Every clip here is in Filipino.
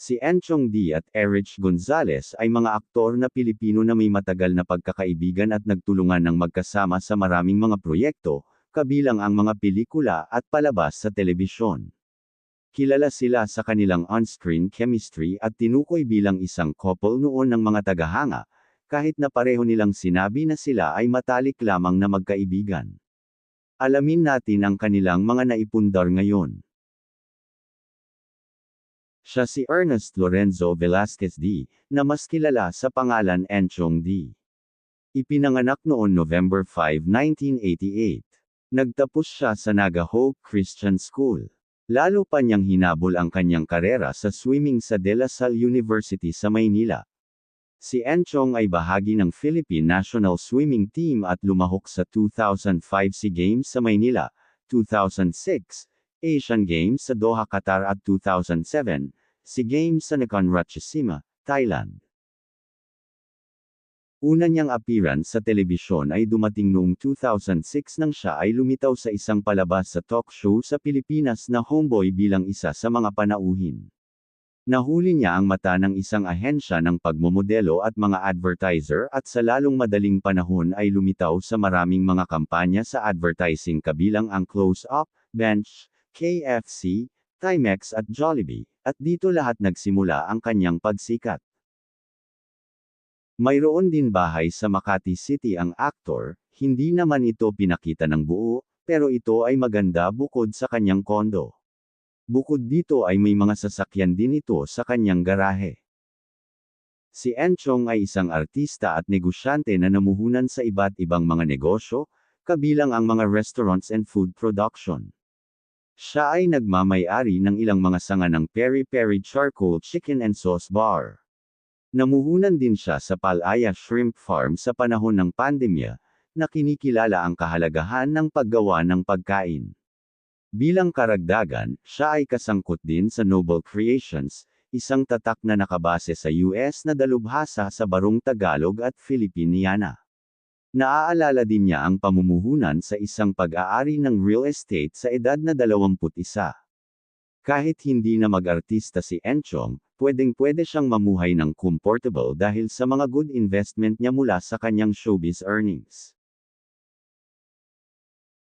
Si Enchong D at Erich Gonzalez ay mga aktor na Pilipino na may matagal na pagkakaibigan at nagtulungan ng magkasama sa maraming mga proyekto, kabilang ang mga pelikula at palabas sa telebisyon. Kilala sila sa kanilang on-screen chemistry at tinukoy bilang isang couple noon ng mga tagahanga, kahit na pareho nilang sinabi na sila ay matalik lamang na magkaibigan. Alamin natin ang kanilang mga naipundar ngayon. Siya si Ernest Lorenzo Velasquez D., na mas kilala sa pangalan Enchong D. Ipinanganak noon November 5, 1988. Nagtapos siya sa Naga Hope Christian School. Lalo pa niyang hinabol ang kanyang karera sa swimming sa De La Salle University sa Maynila. Si Enchong ay bahagi ng Philippine National Swimming Team at lumahok sa 2005 SEA Games sa Maynila, 2006, Asian Games sa Doha, Qatar at 2007, SEA Games sa Ratchasima, Thailand. Una niyang appearance sa telebisyon ay dumating noong 2006 nang siya ay lumitaw sa isang palabas sa talk show sa Pilipinas na Homeboy bilang isa sa mga panauhin. Nahuli niya ang mata ng isang ahensya ng pagmomodelo at mga advertiser at sa lalong madaling panahon ay lumitaw sa maraming mga kampanya sa advertising kabilang ang Close Up, Bench, KFC, Timex at Jollibee, at dito lahat nagsimula ang kanyang pagsikat. Mayroon din bahay sa Makati City ang aktor, hindi naman ito pinakita ng buo, pero ito ay maganda bukod sa kanyang kondo. Bukod dito ay may mga sasakyan din ito sa kanyang garahe. Si Enchong ay isang artista at negosyante na namuhunan sa iba't ibang mga negosyo, kabilang ang mga restaurants and food production. Siya ay nagmamay-ari ng ilang mga sanga ng Peri Peri Charcoal Chicken and Sauce Bar. Namuhunan din siya sa Palaya Shrimp Farm sa panahon ng pandemya, na kinikilala ang kahalagahan ng paggawa ng pagkain. Bilang karagdagan, siya ay kasangkot din sa Noble Creations, isang tatak na nakabase sa US na dalubhasa sa Barong Tagalog at Filipiniana. Naaalala din niya ang pamumuhunan sa isang pag-aari ng real estate sa edad na 21. Kahit hindi na mag-artista si Enchong, pwedeng-pwede siyang mamuhay ng comfortable dahil sa mga good investment niya mula sa kanyang showbiz earnings.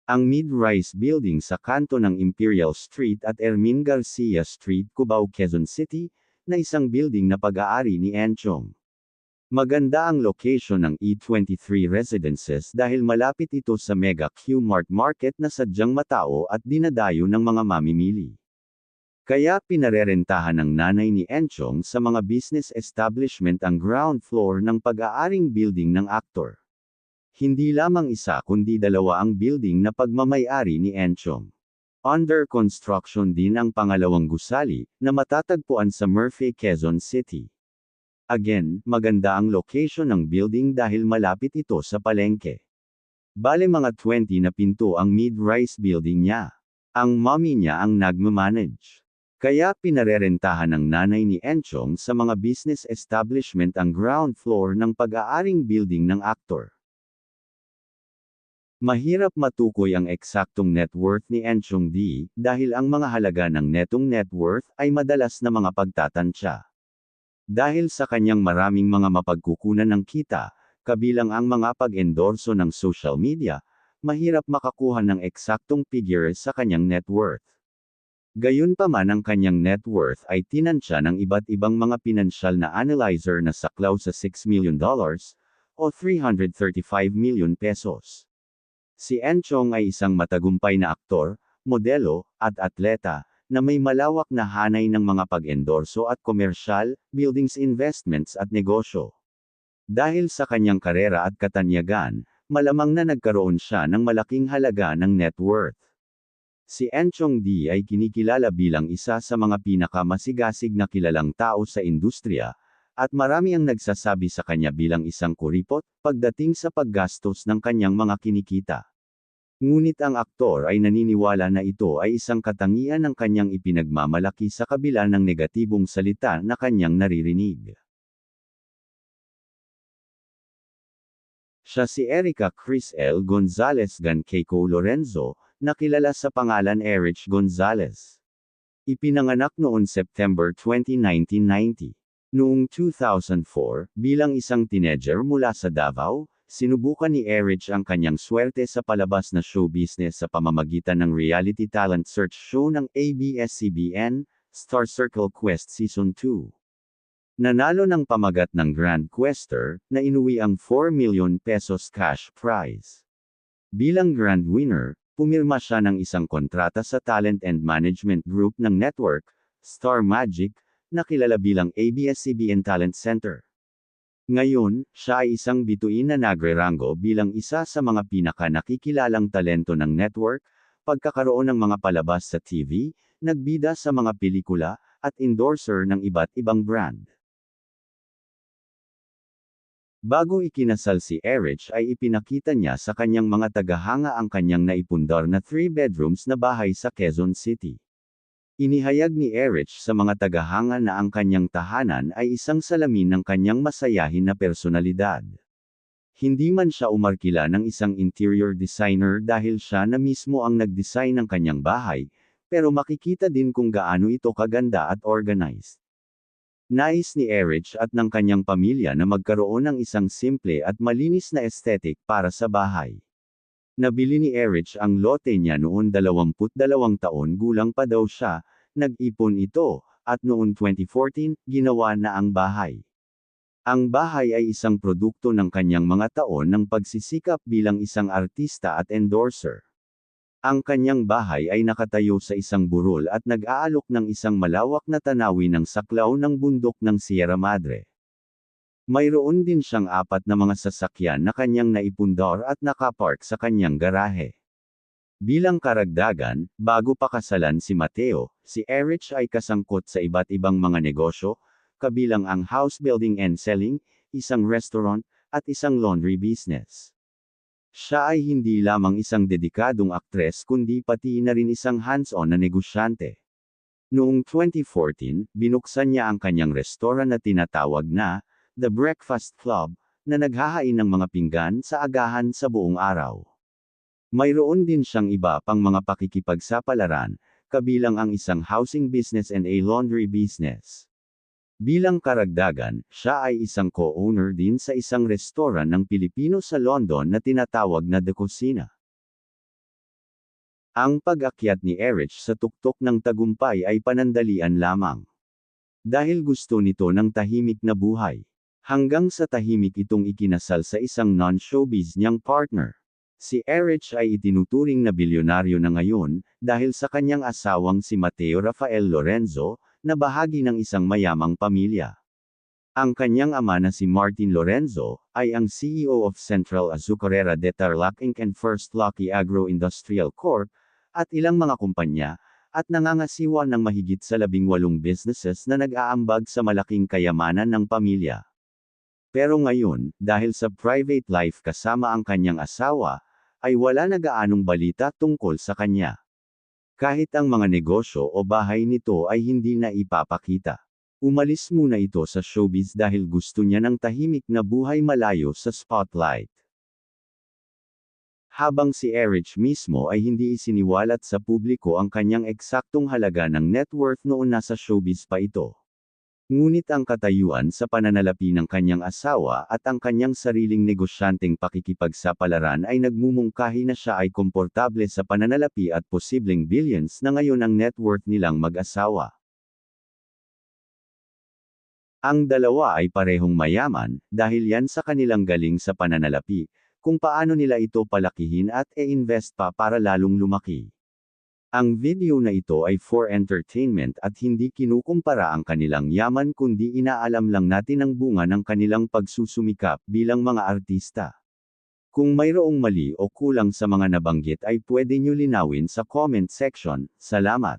Ang mid-rise building sa kanto ng Imperial Street at Ermin Garcia Street, Cubao, Quezon City, na isang building na pag-aari ni Enchong. Maganda ang location ng E23 Residences dahil malapit ito sa Mega Q-Mart Market na sadyang matao at dinadayo ng mga mamimili. Kaya pinarerentahan ng nanay ni Enchong sa mga business establishment ang ground floor ng pag-aaring building ng aktor. Hindi lamang isa kundi dalawa ang building na pagmamayari ni Enchong. Under construction din ang pangalawang gusali, na matatagpuan sa Murphy, Quezon City. Again, maganda ang location ng building dahil malapit ito sa palengke. Bale mga 20 na pinto ang mid-rise building niya. Ang mommy niya ang nagmamanage. Kaya pinarerentahan ng nanay ni Enchong sa mga business establishment ang ground floor ng pag-aaring building ng aktor. Mahirap matukoy ang eksaktong net worth ni Enchong D, dahil ang mga halaga ng netong net worth ay madalas na mga pagtatansya. Dahil sa kanyang maraming mga mapagkukunan ng kita, kabilang ang mga pag-endorso ng social media, mahirap makakuha ng eksaktong figure sa kanyang net worth. Gayunpaman ang kanyang net worth ay tinansya ng iba't ibang mga pinansyal na analyzer na saklaw sa $6 million, o 335 million pesos. Si Enchong ay isang matagumpay na aktor, modelo, at atleta, na may malawak na hanay ng mga pag-endorso at komersyal, buildings investments at negosyo. Dahil sa kanyang karera at katanyagan, malamang na nagkaroon siya ng malaking halaga ng net worth. Si Enchong D ay kinikilala bilang isa sa mga pinakamasigasig na kilalang tao sa industriya, at marami ang nagsasabi sa kanya bilang isang kuripot, pagdating sa paggastos ng kanyang mga kinikita. Ngunit ang aktor ay naniniwala na ito ay isang katangian ng kanyang ipinagmamalaki sa kabila ng negatibong salita na kanyang naririnig. Siya si Erica Chris L. Gonzalez Gan Keiko Lorenzo, na kilala sa pangalan Erich Gonzalez. Ipinanganak noon September 20, 1990. Noong 2004, bilang isang teenager mula sa Davao, sinubukan ni Erich ang kanyang swerte sa palabas na show business sa pamamagitan ng reality talent search show ng ABS-CBN, Star Circle Quest Season 2. Nanalo ng pamagat ng Grand Quester, na inuwi ang 4 million pesos cash prize. Bilang Grand Winner, pumirma siya ng isang kontrata sa Talent and Management Group ng network, Star Magic, na kilala bilang ABS-CBN Talent Center. Ngayon, siya ay isang bituin na nagrerango bilang isa sa mga pinaka-nakikilalang talento ng network, pagkakaroon ng mga palabas sa TV, nagbida sa mga pelikula, at endorser ng iba't ibang brand. Bago ikinasal si Erich ay ipinakita niya sa kanyang mga tagahanga ang kanyang naipundar na 3 bedrooms na bahay sa Quezon City. Inihayag ni Erich sa mga tagahanga na ang kanyang tahanan ay isang salamin ng kanyang masayahin na personalidad. Hindi man siya umarkila ng isang interior designer dahil siya na mismo ang nag-design ng kanyang bahay, pero makikita din kung gaano ito kaganda at organized. Nais ni Erich at ng kanyang pamilya na magkaroon ng isang simple at malinis na aesthetic para sa bahay. Nabili ni Erich ang lote niya noon 22 taon gulang pa daw siya, nag-ipon ito, at noon 2014, ginawa na ang bahay. Ang bahay ay isang produkto ng kanyang mga taon ng pagsisikap bilang isang artista at endorser. Ang kanyang bahay ay nakatayo sa isang burol at nag-aalok ng isang malawak na tanawin ng saklaw ng bundok ng Sierra Madre. Mayroon din siyang apat na mga sasakyan na kanyang naipundar at nakapark sa kanyang garahe. Bilang karagdagan, bago pakasalan si Mateo, si Erich ay kasangkot sa iba't ibang mga negosyo, kabilang ang house building and selling, isang restaurant, at isang laundry business. Siya ay hindi lamang isang dedikadong aktres kundi pati na rin isang hands-on na negosyante. Noong 2014, binuksan niya ang kanyang restoran na tinatawag na The Breakfast Club, na naghahain ng mga pinggan sa agahan sa buong araw. Mayroon din siyang iba pang mga pakikipagsapalaran, kabilang ang isang housing business and a laundry business. Bilang karagdagan, siya ay isang co-owner din sa isang restoran ng Pilipino sa London na tinatawag na The Cocina. Ang pag-akyat ni Erich sa tuktok ng tagumpay ay panandalian lamang. Dahil gusto nito ng tahimik na buhay. Hanggang sa tahimik itong ikinasal sa isang non-showbiz niyang partner. Si Erich ay itinuturing na bilyonaryo na ngayon, dahil sa kanyang asawang si Mateo Rafael Lorenzo, na bahagi ng isang mayamang pamilya. Ang kanyang ama na si Martin Lorenzo, ay ang CEO of Central Azucarera de Tarlac Inc. and First Lucky Agro-Industrial Corp., at ilang mga kumpanya, at nangangasiwa ng mahigit sa labing walong businesses na nag-aambag sa malaking kayamanan ng pamilya. Pero ngayon, dahil sa private life kasama ang kanyang asawa, ay wala na gaanong balita tungkol sa kanya kahit ang mga negosyo o bahay nito ay hindi na ipapakita. Umalis muna ito sa showbiz dahil gusto niya ng tahimik na buhay malayo sa spotlight. Habang si Erich mismo ay hindi isiniwalat sa publiko ang kanyang eksaktong halaga ng net worth noon nasa showbiz pa ito. Ngunit ang katayuan sa pananalapi ng kanyang asawa at ang kanyang sariling negosyanteng pakikipagsapalaran ay nagmumungkahi na siya ay komportable sa pananalapi at posibleng billions na ngayon ang net worth nilang mag-asawa. Ang dalawa ay parehong mayaman, dahil yan sa kanilang galing sa pananalapi, kung paano nila ito palakihin at e-invest pa para lalong lumaki. Ang video na ito ay for entertainment at hindi kinukumpara ang kanilang yaman kundi inaalam lang natin ang bunga ng kanilang pagsusumikap bilang mga artista. Kung mayroong mali o kulang sa mga nabanggit ay pwede nyo linawin sa comment section. Salamat.